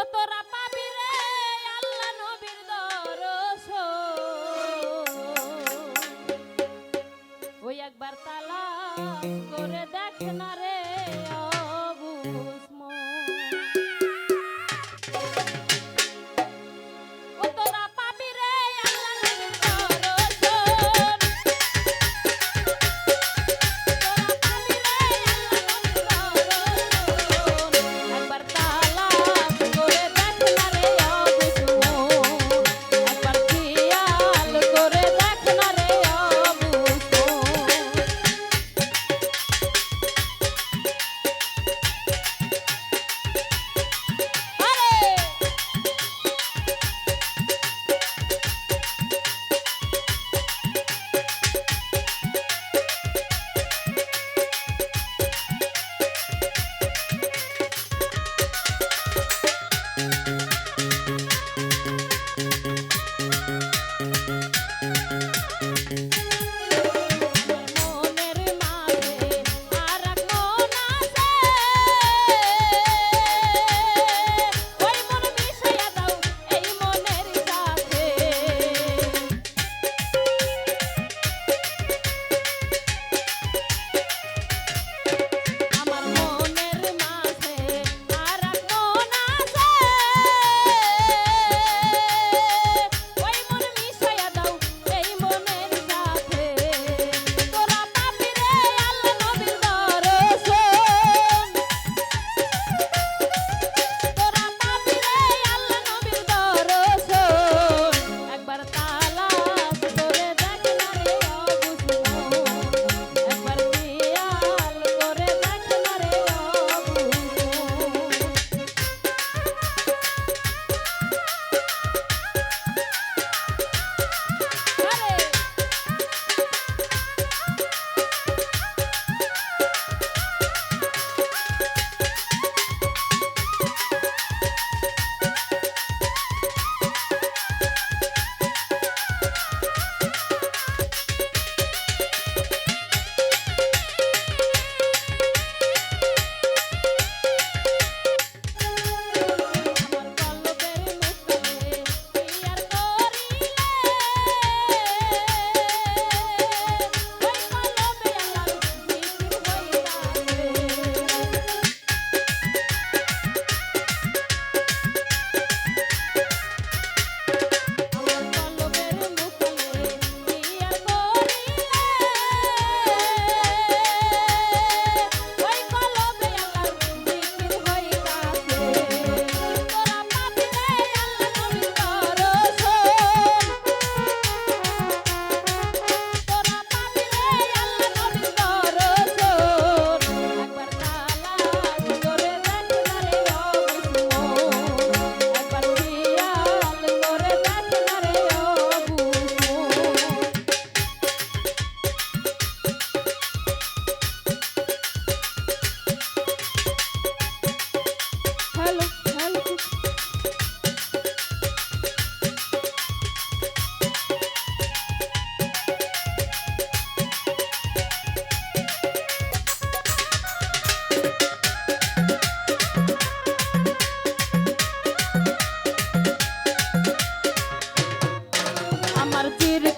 ও তোরা পাবি রে আল্লাহ নবীর দরস। ওই একবার তালাশ করে দেখ না রে অবু। I did it.